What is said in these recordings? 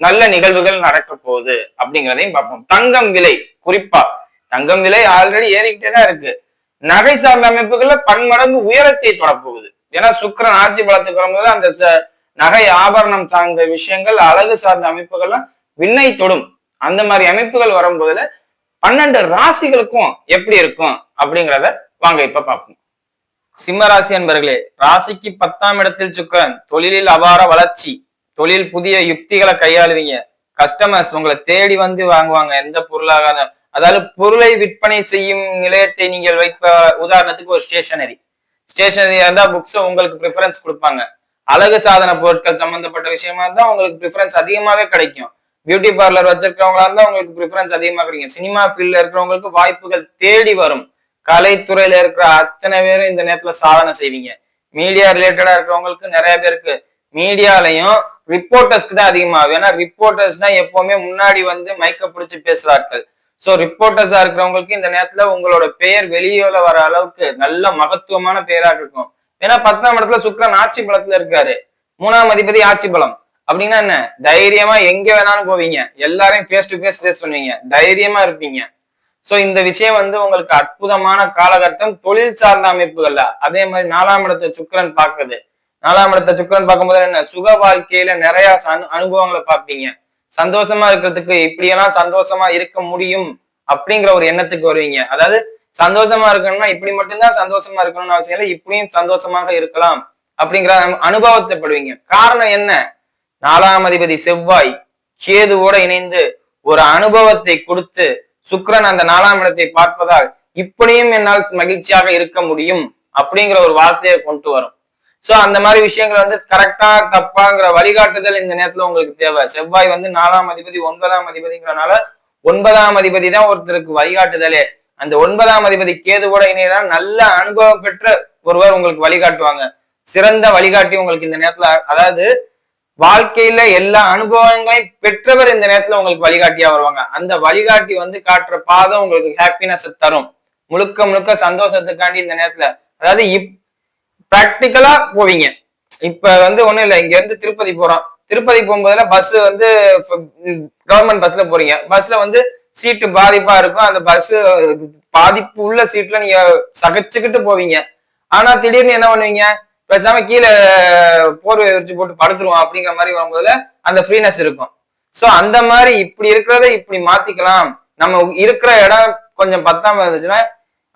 நல்ல நிகழ்வுகள் நடக்க போகுது அப்படிங்கிறதையும் பார்ப்போம். தங்கம் விலை குறிப்பா தங்கம் விலை ஆல்ரெடி ஏறிக்கிட்டே தான் இருக்கு. நகை சார்ந்த அமைப்புகள்ல பன்மடங்கு உயரத்தை தொடப்போகுது ஏன்னா சுக்கிரன் ஆட்சி பலத்துக்கு வரும்போது அந்த நகை ஆபரணம் சார்ந்த விஷயங்கள் அழகு சார்ந்த அமைப்புகள்லாம் விண்ணை தொடும். அந்த மாதிரி அமைப்புகள் வரும்போதுல பன்னெண்டு ராசிகளுக்கும் எப்படி இருக்கும் அப்படிங்கிறத வாங்க இப்ப பார்ப்போம். சிம்ம ராசி அன்பர்களே ராசிக்கு பத்தாம் இடத்தில் சுக்கிரன் தொழிலில் அபார வளர்ச்சி. தொழில் புதிய யுக்திகளை கையாளுவீங்க. கஸ்டமர்ஸ் உங்களை தேடி வந்து வாங்குவாங்க. எந்த பொருளாக அதாவது பொருளை விற்பனை செய்யும் நிலையத்தை நீங்கள் வைப்ப உதாரணத்துக்கு ஒரு ஸ்டேஷனரி ஸ்டேஷனரியா இருந்தா புக்ஸ் உங்களுக்கு ப்ரிஃபரன்ஸ் கொடுப்பாங்க. அழகு சாதன பொருட்கள் சம்பந்தப்பட்ட விஷயமா இருந்தா உங்களுக்கு ப்ரிஃபரன்ஸ் அதிகமாவே கிடைக்கும். பியூட்டி பார்லர் வச்சிருக்கிறவங்களா இருந்தா உங்களுக்கு ப்ரிஃபரன்ஸ் அதிகமா கிடைக்கும். சினிமா ஃபீல்ட்ல இருக்கிறவங்களுக்கு வாய்ப்புகள் தேடி வரும். கலைத்துறையில இருக்கிற அத்தனை பேரும் இந்த நேரத்துல சாதனை செய்வீங்க. மீடியா ரிலேட்டடா இருக்கிறவங்களுக்கு நிறைய பேருக்கு மீடியாலையும் ரிப்போர்ட்டர்ஸ்க்கு தான் அதிகமாகும். ஏன்னா ரிப்போர்ட்டர்ஸ் தான் எப்பவுமே முன்னாடி வந்து மைக்க பிடிச்சு பேசுறார்கள். ஸோ ரிப்போர்ட்டர்ஸா இருக்கிறவங்களுக்கு இந்த நேரத்துல உங்களோட பெயர் வெளியில வர அளவுக்கு நல்ல மகத்துவமான பெயரா இருக்கும். ஏன்னா பத்தாம் இடத்துல சுக்கரன் ஆட்சி பலத்துல இருக்காரு. மூணாம் அதிபதி ஆட்சி பலம். அப்படின்னா என்ன? தைரியமா எங்க வேணாலும் போவீங்க. எல்லாரையும் ஃபேஸ் டு ஃபேஸ் ஃபேஸ் பண்ணுவீங்க. தைரியமா இருப்பீங்க. சோ இந்த விஷயம் வந்து உங்களுக்கு அற்புதமான காலகட்டம் தொழில் சார்ந்த அமைப்புகள்ல. அதே மாதிரி நாலாம் இடத்தை சுக்கரன் பார்க்குது. நாலாம் இடத்த சுக்கரன் பார்க்கும்போது என்ன? சுக வாழ்க்கையில நிறைய அனு- அனுபவங்களை பார்ப்பீங்க. சந்தோஷமா இருக்கிறதுக்கு இப்படியெல்லாம் சந்தோஷமா இருக்க முடியும் அப்படிங்கிற ஒரு எண்ணத்துக்கு வருவீங்க. அதாவது சந்தோஷமா இருக்கணும்னா இப்படி மட்டும்தான் சந்தோஷமா இருக்கணும்னு அவசியம் இல்லை. இப்படியும் சந்தோஷமாக இருக்கலாம் அப்படிங்கிற அனுபவத்தை படுவீங்க. காரணம் என்ன? நாலாம் அதிபதி செவ்வாய் கேதுவோட இணைந்து ஒரு அனுபவத்தை கொடுத்து சுக்கரன் அந்த நாலாம் இடத்தை பார்ப்பதால் இப்படியும் என்னால் மகிழ்ச்சியாக இருக்க முடியும் அப்படிங்கிற ஒரு வார்த்தையை கொண்டு வரும். சோ அந்த மாதிரி விஷயங்கள் வந்து கரெக்டா தப்பாங்கிற வழிகாட்டுதல் இந்த நேரத்துல உங்களுக்கு தேவை. செவ்வாய் வந்து நாலாம் அதிபதி ஒன்பதாம் அதிபதிங்கிறனால ஒன்பதாம் அதிபதி தான் ஒருத்தருக்கு வழிகாட்டுதலே. அந்த ஒன்பதாம் அதிபதி கேதுவோட இணையதான் நல்ல அனுபவம் பெற்ற ஒருவர் உங்களுக்கு வழிகாட்டுவாங்க. சிறந்த வழிகாட்டி உங்களுக்கு இந்த நேரத்துல அதாவது வாழ்க்கையில எல்லா அனுபவங்களையும் பெற்றவர் இந்த நேரத்துல உங்களுக்கு வழிகாட்டியா வருவாங்க. அந்த வழிகாட்டி வந்து காட்டுற பாதம் உங்களுக்கு ஹாப்பினஸ் தரும். முழுக்க முழுக்க சந்தோஷத்துக்காண்டி இந்த நேரத்துல. அதாவது இப் பிராக்டிக்கலா போவீங்க. இப்ப வந்து ஒண்ணும் இல்லை இங்க இருந்து திருப்பதி போறோம். திருப்பதி போகும்போதுல பஸ் வந்து கவர்மெண்ட் பஸ்ல போறீங்க. பஸ்ல வந்து சீட்டு பாதிப்பா இருக்கும். அந்த பஸ் பாதிப்பு உள்ள சீட்ல நீங்க சகச்சுக்கிட்டு போவீங்க. ஆனா திடீர்னு என்ன பண்ணுவீங்க? பேசாம கீழே போர்வை விரிச்சு போட்டு படுத்துருவோம் அப்படிங்கிற மாதிரி வரும்போதுல அந்த ஃப்ரீனஸ் இருக்கும். சோ அந்த மாதிரி இப்படி இருக்கிறத இப்படி மாத்திக்கலாம். நம்ம இருக்கிற இடம் கொஞ்சம் பத்தாம இருந்துச்சுன்னா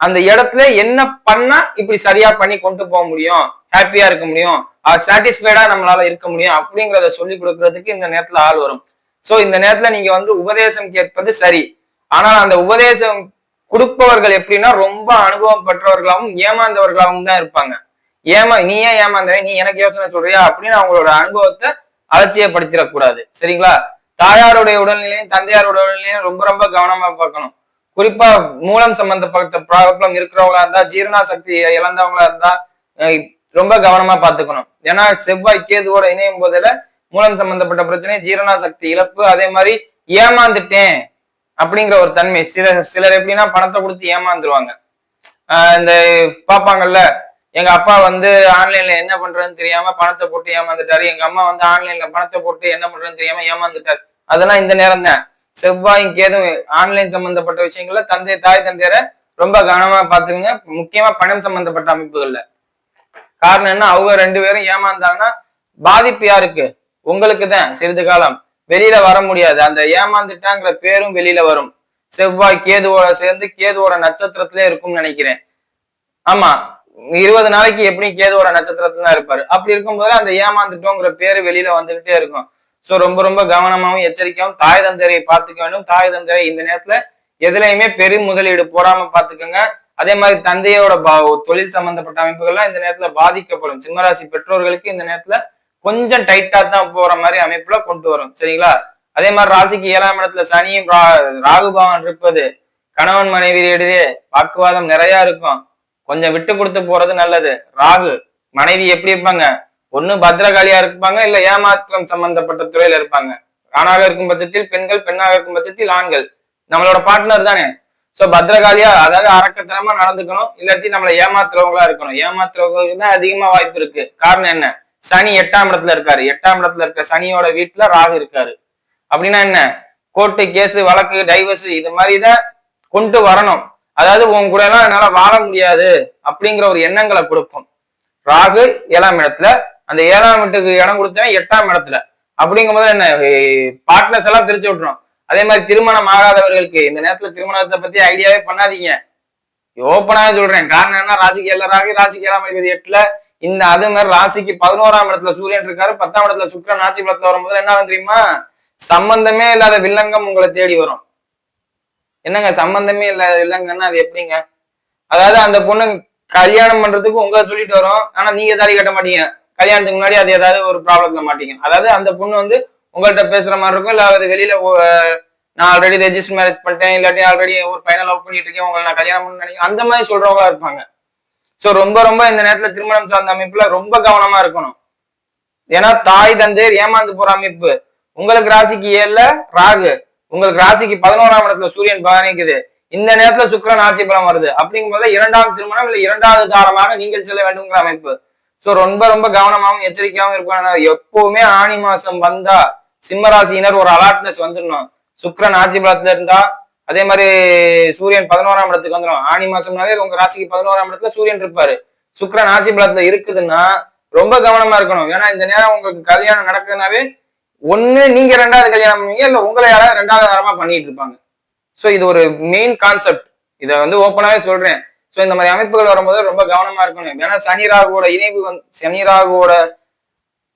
அந்த இடத்துல என்ன பண்ணா இப்படி சரியா பண்ணி கொண்டு போக முடியும்? ஹாப்பியா இருக்க முடியும்? சாட்டிஸ்ஃபைடா நம்மளால இருக்க முடியும்? அப்படிங்கிறத சொல்லி கொடுக்கறதுக்கு இந்த நேரத்துல ஆள் வரும். சோ இந்த நேரத்துல நீங்க வந்து உபதேசம் கேட்பது சரி. ஆனால் அந்த உபதேசம் கொடுப்பவர்கள் எப்படின்னா ரொம்ப அனுபவம் பெற்றவர்களாகவும் ஏமாந்தவர்களாகவும் தான் இருப்பாங்க. ஏமா நீ ஏன் ஏமாந்தவன் நீ எனக்கு யோசனை சொல்றியா? அப்படின்னு அவங்களோட அனுபவத்தை அலட்சியப்படுத்திடக்கூடாது. சரிங்களா? தாயாருடைய உடல்நிலையும் தந்தையாருடைய உடல்நிலையும் ரொம்ப ரொம்ப கவனமா பார்க்கணும். குறிப்பா மூலம் சம்பந்தப்பட்ட ப்ராப்ளம் இருக்கிறவங்களா இருந்தா ஜீரண சக்தி இழந்தவங்களா இருந்தா ரொம்ப கவனமா பாத்துக்கணும் ஏன்னா செவ்வாய் கேதுவோட இணையும் போதுல மூலம் சம்பந்தப்பட்ட பிரச்சனை ஜீரண சக்தி இழப்பு அதே மாதிரி ஏமாந்துட்டேன் அப்படிங்கிற ஒரு தன்மை. சில சிலர் எப்படின்னா பணத்தை கொடுத்து ஏமாந்துருவாங்க. ஆஹ் இந்த பாப்பாங்கல்ல எங்க அப்பா வந்து ஆன்லைன்ல என்ன பண்றதுன்னு தெரியாம பணத்தை போட்டு ஏமாந்துட்டாரு. எங்க அம்மா வந்து ஆன்லைன்ல பணத்தை போட்டு என்ன பண்றதுன்னு தெரியாம ஏமாந்துட்டாரு. அதெல்லாம் இந்த நேரம் தான். செவ்வாயும் கேதும் ஆன்லைன் சம்பந்தப்பட்ட விஷயங்கள்ல தந்தை தாய் தந்தையரை ரொம்ப கவனமா பாத்துக்கங்க முக்கியமா பணம் சம்பந்தப்பட்ட அமைப்புகள்ல. காரணம் என்ன? அவங்க ரெண்டு பேரும் ஏமாந்தாங்கன்னா பாதிப்பு யாருக்கு? உங்களுக்கு தான். சிறிது காலம். வெளியில வர முடியாது. அந்த ஏமாந்துட்டாங்கிற பேரும் வெளியில வரும். செவ்வாய் கேதுவோட சேர்ந்து கேதுவோட நட்சத்திரத்திலே இருக்கும்னு நினைக்கிறேன். ஆமா. இருபது நாளைக்கு எப்படியும் கேதுவோட நட்சத்திரத்துல தான் இருப்பாரு? அப்படி இருக்கும்போது அந்த ஏமாந்துட்டோங்கிற பேரு வெளியில வந்துகிட்டே இருக்கும். சோ ரொம்ப ரொம்ப கவனமாவும் எச்சரிக்கையாகவும் தாய் தந்தையை பார்த்துக்க வேண்டும். தாய் தந்தையை இந்த நேரத்துல எதுலையுமே பெரும் முதலீடு போடாம பாத்துக்கோங்க அதே மாதிரி தந்தையோட பா- தொழில் சம்பந்தப்பட்ட அமைப்புகள்லாம் இந்த நேரத்துல பாதிக்கப்படும். சிம்மராசி பெற்றோர்களுக்கு இந்த நேரத்துல கொஞ்சம் டைட்டா தான் போற மாதிரி அமைப்புல கொண்டு வரும். சரிங்களா? அதே மாதிரி ராசிக்கு ஏழாம் இடத்துல சனியும் ராகு பகவான் இருப்பது கணவன் மனைவி இடையே வாக்குவாதம் நிறைய இருக்கும். கொஞ்சம் விட்டு கொடுத்து போறது நல்லது. ராகு மனைவி எப்படி இருப்பாங்க? ஒண்ணு பத்திரகாளியா இருப்பாங்க இல்ல ஏமாற்றம் சம்பந்தப்பட்ட துறையில இருப்பாங்க. ஆணாக இருக்கும் பட்சத்தில் பெண்கள் பெண்ணாக இருக்கும் பட்சத்தில் ஆண்கள். நம்மளோட பார்ட்னர் தானே. சோ பத்திரகாளியா அதாவது அரக்கத்தனமா நடந்துக்கணும் இல்லாட்டி நம்மளை ஏமாத்துறவங்களா இருக்கணும். ஏமாத்துறவங்களுக்கு தான் அதிகமா வாய்ப்பு இருக்கு. காரணம் என்ன? சனி எட்டாம் இடத்துல இருக்காரு. எட்டாம் இடத்துல இருக்க சனியோட வீட்டுல ராகு இருக்காரு. அப்படின்னா என்ன? கோர்ட்டு கேஸ் வழக்கு டைவர்ஸ் இது மாதிரிதான் கொண்டு வரணும். அதாவது உன் கூட எல்லாம் என்னால வாழ முடியாது அப்படிங்கிற ஒரு எண்ணங்களை கொடுக்கும். ராகு ஏழாம் இடத்துல அந்த ஏழாம் வீட்டுக்கு இடம் கொடுத்தேன் எட்டாம் இடத்துல. அப்படிங்கும்போது என்ன பார்ட்னர்ஸ் எல்லாம் பிரிச்சு விட்டுரும். அதே மாதிரி திருமணம் ஆகாதவர்களுக்கு இந்த நேரத்துல திருமணத்தை பத்தி ஐடியாவே பண்ணாதீங்க. ஓப்பனாவே சொல்றேன். காரணம் என்ன ராசிக்கு ஏழு ராகு ராசிக்கு ஏழாம் அதிபதி எட்டுல இந்த அது மாதிரி ராசிக்கு பதினோராம் இடத்துல சூரியன் இருக்காரு பத்தாம் இடத்துல சுக்கரன் ஆட்சி பலத்துல வரும்போது என்ன ஆகும் தெரியுமா? சம்பந்தமே இல்லாத வில்லங்கம் உங்களை தேடி வரும். என்னங்க சம்பந்தமே இல்லாத வில்லங்கன்னா அது எப்படிங்க? அதாவது அந்த பொண்ணு கல்யாணம் பண்றதுக்கு உங்களை சொல்லிட்டு வரும் ஆனா நீங்க தாலி கட்ட மாட்டீங்க. கல்யாணத்துக்கு முன்னாடி அது ஏதாவது ஒரு ப்ராப்ளத்துல மாட்டீங்க. அதாவது அந்த பொண்ணு வந்து உங்கள்கிட்ட பேசுற மாதிரி இருக்கும் இல்ல அது வெளியில நான் ஆல்ரெடி ரெஜிஸ்டர் மேரேஜ் பண்ணிட்டேன் இல்லாட்டி ஆல்ரெடி ஒரு பையனை லவ் பண்ணிட்டு இருக்கேன் உங்களை நான் கல்யாணம் பண்ண நினைக்கிறேன் அந்த மாதிரி சொல்றவங்களா இருப்பாங்க. ஸோ ரொம்ப ரொம்ப இந்த நேரத்துல திருமணம் சார்ந்த அமைப்புல ரொம்ப கவனமா இருக்கணும். ஏன்னா தாய் தந்தையர் ஏமாந்து போற அமைப்பு. உங்களுக்கு ராசிக்கு ஏழுல ராகு உங்களுக்கு ராசிக்கு பதினோராம் இடத்துல சூரியன் பயணிக்குது இந்த நேரத்துல சுக்கிரன் ஆட்சி பலம் வருது. அப்படிங்கும்போது இரண்டாம் திருமணம் இல்ல இரண்டாவது தாரமாக நீங்கள் செல்ல வேண்டும்ங்கிற அமைப்பு. சோ ரொம்ப ரொம்ப கவனமாகவும் எச்சரிக்கையாகவும் இருக்கணும் எப்பவுமே ஆணி மாசம் வந்தா சிம்மராசினர் ஒரு அலர்ட்னஸ் வந்துடணும். சுக்கரன் ஆட்சி பலத்துல இருந்தா அதே மாதிரி சூரியன் பதினோராம் இடத்துக்கு வந்துடும். ஆணி மாசம்னாவே உங்க ராசிக்கு பதினோராம் இடத்துல சூரியன் இருப்பாரு. சுக்கரன் ஆட்சி பலத்துல இருக்குதுன்னா ரொம்ப கவனமா இருக்கணும். ஏன்னா இந்த நேரம் உங்களுக்கு கல்யாணம் நடக்குதுனாவே ஒண்ணு நீங்க ரெண்டாவது கல்யாணம் பண்ணுவீங்க இல்ல உங்களை யாராவது ரெண்டாவது வாரமா பண்ணிட்டு இருப்பாங்க. சோ இது ஒரு மெயின் கான்செப்ட் இதை வந்து ஓப்பனாவே சொல்றேன். சோ இந்த மாதிரி அமைப்புகள் வரும்போது ரொம்ப கவனமா இருக்கணும். ஏன்னா சனி ராகுவோட இணைவு வந்து சனி ராகுவோட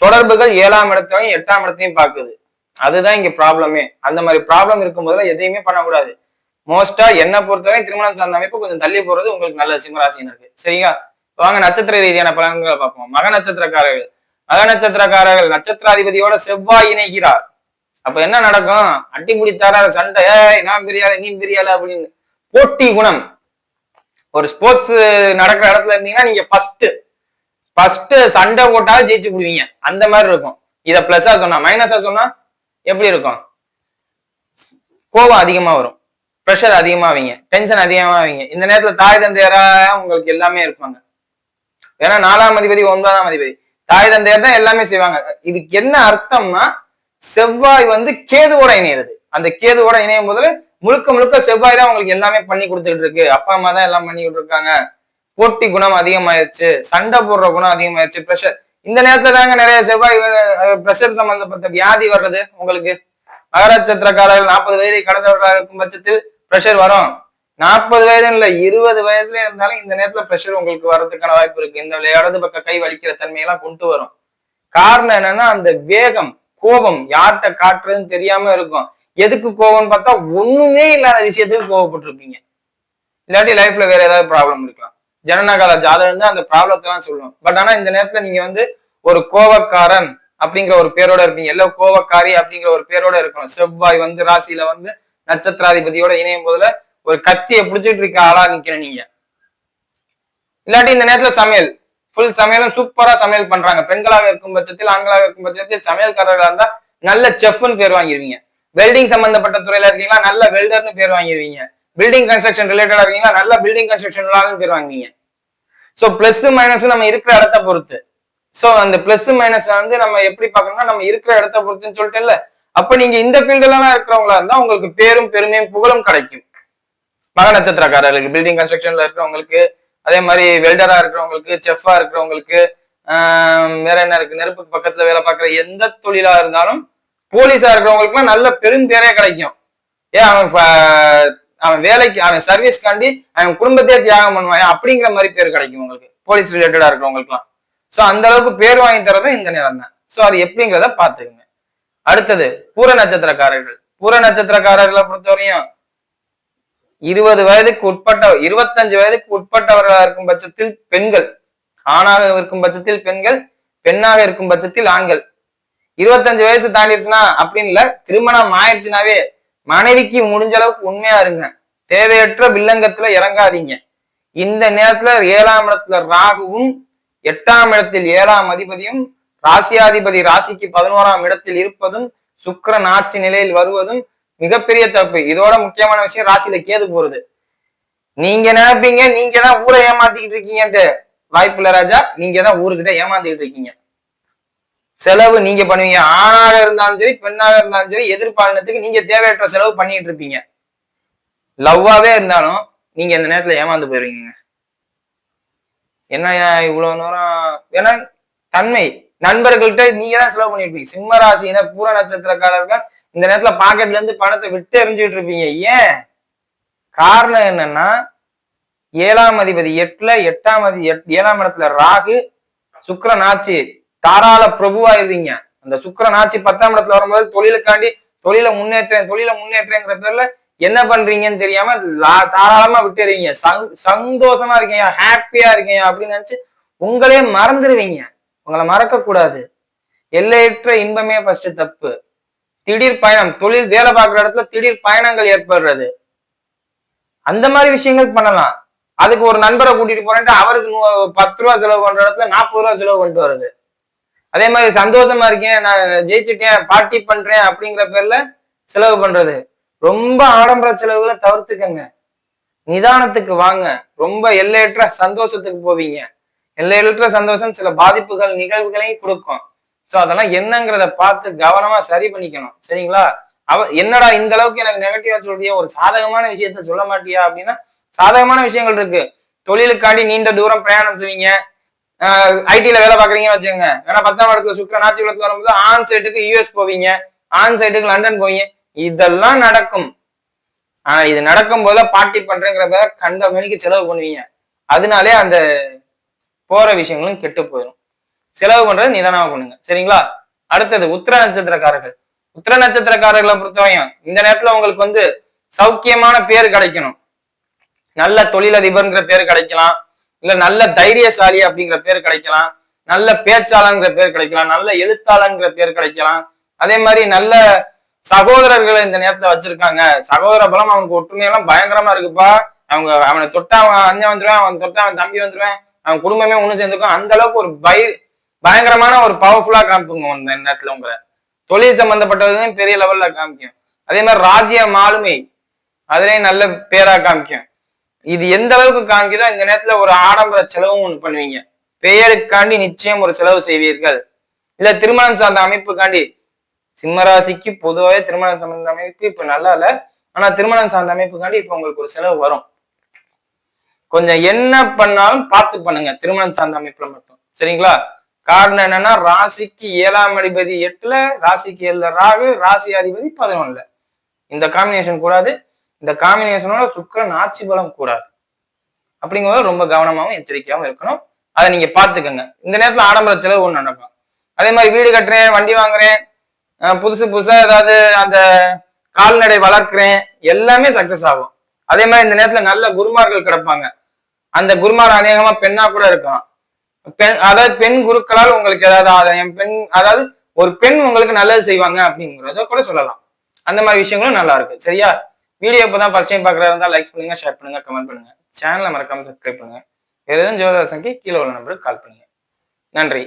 தொடர்புகள் ஏழாம் இடத்தையும் எட்டாம் இடத்தையும் பாக்குது அதுதான் இங்க ப்ராப்ளமே அந்த மாதிரி ப்ராப்ளம் இருக்கும்போது எதையுமே பண்ணக்கூடாது. மோஸ்டா என்ன பொறுத்தவரை திருமணம் சார்ந்த அமைப்பு கொஞ்சம் தள்ளி போறது உங்களுக்கு நல்ல சிம்மராசினருக்கு சரிங்களா வாங்க நட்சத்திர ரீதியான பலன்களை பார்ப்போம். மக நட்சத்திரக்காரர்கள். மக நட்சத்திரக்காரர்கள் நட்சத்திராதிபதியோட செவ்வாய் இணைகிறார். அப்ப என்ன நடக்கும்? அட்டி பிடித்தாரா சண்டை நான் பெரியால நீ பெரியால அப்படின்னு. போட்டி குணம். ஒரு ஸ்போர்ட்ஸ் நடக்கிற இடத்துல இருந்தீங்கன்னா நீங்க ஃபர்ஸ்ட் ஃபர்ஸ்ட் சண்டை போட்டாலும் ஜெயிச்சு விடுவீங்க அந்த மாதிரி இருக்கும். இதை பிளஸ்ஸா சொன்னா மைனஸா சொன்னா எப்படி இருக்கும்? கோபம் அதிகமா வரும். ப்ரெஷர் அதிகமாவீங்க. டென்ஷன் அதிகமாவீங்க. இந்த நேரத்துல தாய் தந்தையரா உங்களுக்கு எல்லாமே இருப்பாங்க. ஏன்னா நாலாம் அதிபதி ஒன்பதாம் அதிபதி. தாய் தந்தையர் தான் எல்லாமே செய்வாங்க. இதுக்கு என்ன அர்த்தம்னா செவ்வாய் வந்து கேதுவோட இணையிறது. அந்த கேதுவோட இணையும் போதுல முழுக்க முழுக்க செவ்வாய் தான் உங்களுக்கு எல்லாமே பண்ணி கொடுத்துட்டு இருக்கு. அப்பா அம்மா தான் எல்லாம் பண்ணிக்கிட்டு இருக்காங்க போட்டி குணம் அதிகமாயிருச்சு. சண்டை போடுற குணம் அதிகமாயிருச்சு. ப்ரெஷர் இந்த நேரத்துல தாங்க நிறைய செவ்வாய் ப்ரெஷர் சம்பந்தப்பட்ட வியாதி வர்றது உங்களுக்கு. மகராட்சத்திரக்காரர்கள் நாற்பது வயதை கடந்தவர்களாக இருக்கும் பட்சத்தில் ப்ரெஷர் வரும். நாற்பது வயது இல்ல இருபது வயதுல இருந்தாலும் இந்த நேரத்துல ப்ரெஷர் உங்களுக்கு வர்றதுக்கான வாய்ப்பு இருக்கு. இந்த இடது பக்க கை வலிக்கிற தன்மையெல்லாம் கொண்டு வரும். காரணம் என்னன்னா அந்த வேகம் கோபம் யார்கிட்ட காட்டுறதுன்னு தெரியாம இருக்கும். எதுக்கு கோவம்னு பார்த்தா ஒண்ணுமே இல்லாத விஷயத்துக்கு கோவப்பட்டிருப்பீங்க. இல்லாட்டி லைஃப்ல வேற ஏதாவது ப்ராப்ளம் இருக்கலாம். ஜனனகால ஜாதகம் தான் அந்த ப்ராப்ளத்தை எல்லாம் சொல்லுவோம் பட் ஆனா இந்த நேரத்துல நீங்க வந்து ஒரு கோவக்காரன் அப்படிங்கிற ஒரு பேரோட இருப்பீங்க. இல்ல கோவக்காரி அப்படிங்கிற ஒரு பேரோட இருக்கணும். செவ்வாய் வந்து ராசியில வந்து நட்சத்திராதிபதியோட இணையும் போதுல ஒரு கத்தியை பிடிச்சிட்டு இருக்க ஆளா நிக்கணும் நீங்க. இல்லாட்டி இந்த நேரத்துல சமையல். ஃபுல் சமையலும் சூப்பரா சமையல் பண்றாங்க. பெண்களாக இருக்கும் பட்சத்தில் ஆண்களாக இருக்கும் பட்சத்தில் சமையல்காரர்களா இருந்தா நல்ல செஃப்னு பேர் வாங்கிருவீங்க. வெல்டிங் சம்பந்தப்பட்ட துறையில இருக்கீங்களா? நல்ல வெல்டர்னு பேர் வாங்கிடுவீங்க பில்டிங் கன்ஸ்ட்ரக்ஷன் ரிலேட்டடா இருக்கீங்களா? நல்ல பில்டிங் கன்ஸ்ட்ரக்ஷன் பேர் வாங்குவீங்க. ஸோ பிளஸ் மைனஸ் நம்ம இருக்கிற இடத்த பொறுத்து. ஸோ அந்த பிளஸ் மைனஸ் வந்து நம்ம எப்படி பார்க்கணும்னா நம்ம இருக்கிற இடத்த பொறுத்துன்னு சொல்லிட்டு அப்ப நீங்க இந்த ஃபீல்டுலாம் இருக்கிறவங்களா இருந்தா உங்களுக்கு பேரும் பெருமையும் புகழும் கிடைக்கும். மக நட்சத்திரக்காரர்களுக்கு பில்டிங் கன்ஸ்ட்ரக்ஷன்ல இருக்கிறவங்களுக்கு அதே மாதிரி வெல்டரா இருக்கிறவங்களுக்கு செஃப்பா இருக்கிறவங்களுக்கு வேற என்ன இருக்கு? நெருப்புக்கு பக்கத்துல வேலை பார்க்குற எந்த தொழிலா இருந்தாலும் போலீஸா இருக்கிறவங்களுக்குலாம் நல்ல பெரும்பேரே கிடைக்கும். ஏன் அவன் அவன் வேலைக்கு அவன் சர்வீஸ்க்காண்டி அவன் குடும்பத்தையே தியாகம் பண்ணுவான். அப்படிங்கிற மாதிரி பேர் கிடைக்கும் உங்களுக்கு. போலீஸ் ரிலேட்டடா இருக்கிறவங்களுக்குலாம் ஸோ அந்த அளவுக்கு பேர் வாங்கி தரதும் இந்த நேரம் தான் ஸோ அது எப்படிங்கிறத பார்த்துக்குங்க. அடுத்தது பூர நட்சத்திரக்காரர்கள். பூர நட்சத்திரக்காரர்களை பொறுத்தவரையும் இருபது வயதுக்கு உட்பட்ட இருபத்தஞ்சு வயதுக்கு உட்பட்டவர்களாக இருக்கும் பட்சத்தில் பெண்கள். ஆணாக இருக்கும் பட்சத்தில் பெண்கள் பெண்ணாக இருக்கும் பட்சத்தில் ஆண்கள். இருபத்தஞ்சு வயசு தாண்டிடுச்சுன்னா அப்படின்னு இல்ல திருமணம் ஆயிடுச்சுனாவே மனைவிக்கு முடிஞ்ச அளவுக்கு உண்மையா இருங்க. தேவையற்ற வில்லங்கத்துல இறங்காதீங்க. இந்த நேரத்துல ஏழாம் இடத்துல ராகுவும் எட்டாம் இடத்தில் ஏழாம் அதிபதியும் ராசியாதிபதி ராசிக்கு பதினோராம் இடத்தில் இருப்பதும் சுக்கரன் ஆட்சி நிலையில் வருவதும் மிகப்பெரிய தப்பு. இதோட முக்கியமான விஷயம் ராசியில கேது போறது. நீங்க நினைப்பீங்க நீங்க தான் ஊரை ஏமாத்திக்கிட்டு இருக்கீங்கன்ட்டு. வாய்ப்பு இல்ல ராஜா நீங்க தான் ஊருக்கிட்ட ஏமாத்திக்கிட்டு இருக்கீங்க. செலவு நீங்க பண்ணுவீங்க. ஆணாக இருந்தாலும் சரி பெண்ணாக இருந்தாலும் சரி எதிர்பாலினத்துக்கு நீங்க தேவையற்ற செலவு பண்ணிட்டு இருப்பீங்க. லவ்வாவே இருந்தாலும் நீங்க இந்த நேரத்துல ஏமாந்து போயிருவீங்க. என்னய்யா இவ்வளவு நேரம்? ஏன்னா தன்மை. நண்பர்கள்ட்ட நீங்க தான் செலவு பண்ணிட்டு சிம்ம ராசினா பூர நட்சத்திரக்காரர்கள் இந்த நேரத்துல பாக்கெட்ல இருந்து பணத்தை விட்டு எரிஞ்சுட்டு இருப்பீங்க. ஏன்? காரணம் என்னன்னா ஏழாம் அதிபதி எட்டுல எட்டாம் அதி எட்- ஏழாம் இடத்துல ராகு சுக்கரன் ஆச்சு தாராள பிரபுவாயிருவீங்க. அந்த சுக்கரன் ஆட்சி பத்தாம் இடத்துல வரும்போது தொழிலுக்காண்டி தொழிலை முன்னேற்றேன் தொழிலை முன்னேற்றேங்கிற பேர்ல என்ன பண்றீங்கன்னு தெரியாம தாராளமா விட்டுறீங்க சந்- சந்தோஷமா இருக்கீங்க ஹாப்பியா இருக்கீங்க அப்படின்னு நினைச்சு உங்களே மறந்துடுவீங்க உங்களை மறக்க கூடாது எல்லையற்ற இன்பமே ஃபர்ஸ்ட் தப்பு. திடீர் பயணம் தொழில் வேலை பார்க்குற இடத்துல திடீர் பயணங்கள் ஏற்படுறது. அந்த மாதிரி விஷயங்கள் பண்ணலாம். அதுக்கு ஒரு நண்பரை கூட்டிட்டு போறேன்ட்டு அவருக்கு நூ- பத்து ரூபா செலவு பண்ற இடத்துல நாற்பது ரூபா செலவு பண்ணிட்டு வருது அதே மாதிரி சந்தோஷமா இருக்கேன் நான் ஜெயிச்சுட்டேன் பார்ட்டி பண்றேன் அப்படிங்கிற பேர்ல செலவு பண்றது. ரொம்ப ஆடம்பர செலவுகளை தவிர்த்துக்கங்க. நிதானத்துக்கு வாங்க. ரொம்ப எல்லையற்ற சந்தோஷத்துக்கு போவீங்க. எல்லையற்ற சந்தோஷம் சில பாதிப்புகள் நிகழ்வுகளையும் கொடுக்கும். சோ அதெல்லாம் என்னங்கிறத பார்த்து கவனமா சரி பண்ணிக்கணும். சரிங்களா? அவ என்னடா இந்த அளவுக்கு எனக்கு நெகட்டிவா சொல்றியா? ஒரு சாதகமான விஷயத்த சொல்ல மாட்டியா அப்படின்னா சாதகமான விஷயங்கள் இருக்கு. தொழிலுக்காண்டி நீண்ட தூரம் பிரயாணம் செய்வீங்க. ஐடில வேலை பாக்குறீங்கன்னு வச்சுக்கோங்க. ஏன்னா பத்தாம் இடத்துல சுக்கரன் ஆட்சி விளக்கு வரும்போது ஆன் சைட்டுக்கு யூஎஸ் போவீங்க. ஆன் சைட்டுக்கு லண்டன் போவீங்க. இதெல்லாம் நடக்கும். ஆனா இது நடக்கும் போத பார்ட்டி பண்றேங்கிற பேர் கண்ட மணிக்கு செலவு பண்ணுவீங்க. அதனாலே அந்த போற விஷயங்களும் கெட்டு போயிடும் செலவு பண்றது நிதானமா பண்ணுங்க. சரிங்களா? அடுத்தது உத்திர நட்சத்திரக்காரர்கள். உத்திர நட்சத்திரக்காரர்களை பொறுத்தவரையும் இந்த நேரத்துல உங்களுக்கு வந்து சௌக்கியமான பேர் கிடைக்கணும். நல்ல தொழிலதிபர்ங்கிற பேர் கிடைக்கலாம். இல்ல நல்ல தைரியசாலி அப்படிங்கிற பேர் கிடைக்கலாம். நல்ல பேச்சாளங்கிற பேர் கிடைக்கலாம். நல்ல எழுத்தாளங்கிற பேர் கிடைக்கலாம். அதே மாதிரி நல்ல சகோதரர்களை இந்த நேரத்துல வச்சிருக்காங்க. சகோதர பலம் அவனுக்கு ஒற்றுமையெல்லாம் பயங்கரமா இருக்குப்பா. அவங்க அவனை தொட்டா அவன் அண்ணன் வந்துருவான் அவன் தொட்டா அவன் தம்பி வந்துருவேன். அவன் குடும்பமே ஒண்ணு சேர்ந்துக்கும் அந்த அளவுக்கு ஒரு பய பயங்கரமான ஒரு பவர்ஃபுல்லா காமிப்புங்க இந்த நேரத்துல உங்களை. தொழில் சம்பந்தப்பட்டதும் பெரிய லெவல்ல காமிக்கும். அதே மாதிரி ராஜ்யம் ஆளுமை அதுலயும் நல்ல பேரா காமிக்கும். இது எந்த அளவுக்கு காமிக்குதோ இந்த நேரத்துல ஒரு ஆடம்பர செலவும் ஒண்ணு பண்ணுவீங்க. பெயருக்காண்டி நிச்சயம் ஒரு செலவு செய்வீர்கள். இல்ல திருமணம் சார்ந்த அமைப்புக்காண்டி சிம்மராசிக்கு பொதுவாகவே திருமணம் சார்ந்த அமைப்பு இப்ப நல்லா இல்ல. ஆனா திருமணம் சார்ந்த அமைப்புக்காண்டி இப்ப உங்களுக்கு ஒரு செலவு வரும். கொஞ்சம் என்ன பண்ணாலும் பார்த்து பண்ணுங்க திருமணம் சார்ந்த அமைப்புல மட்டும். சரிங்களா? காரணம் என்னன்னா ராசிக்கு ஏழாம் அதிபதி எட்டுல ராசிக்கு ஏழுல ராகு ராசி அதிபதி பதினொன்னுல. இந்த காம்பினேஷன் கூடாது. இந்த காம்பினேஷனோட சுக்கரன் ஆட்சி பலம் கூடாது. அப்படிங்கும்போது ரொம்ப கவனமாகவும் எச்சரிக்கையாகவும் இருக்கணும். அதை நீங்க பாத்துக்கோங்க இந்த நேரத்துல ஆடம்பர செலவு ஒன்று நடக்கும். அதே மாதிரி வீடு கட்டுறேன் வண்டி வாங்குறேன் புதுசு புதுசா ஏதாவது அந்த கால்நடை வளர்க்குறேன் எல்லாமே சக்சஸ் ஆகும். அதே மாதிரி இந்த நேரத்துல நல்ல குருமார்கள் கிடப்பாங்க. அந்த குருமார் அநேகமா பெண்ணா கூட இருக்கலாம். பெண் அதாவது பெண் குருக்களால் உங்களுக்கு ஏதாவது ஆதாயம் பெண் அதாவது ஒரு பெண் உங்களுக்கு நல்லது செய்வாங்க அப்படிங்கிறத கூட சொல்லலாம். அந்த மாதிரி விஷயங்களும் நல்லா இருக்கு. சரியா? வீடியோ இப்போ தான் ஃபர்ஸ்ட் டைம் பார்க்குறா இருந்தால் லைக் பண்ணுங்க ஷேர் பண்ணுங்க கமெண்ட் பண்ணுங்க. சேனலை மறக்காம சப்ஸ்கிரைப் பண்ணுங்க. வேற எதுவும் ஜோதிட கீழே உள்ள நம்பருக்கு கால் பண்ணுங்க. நன்றி.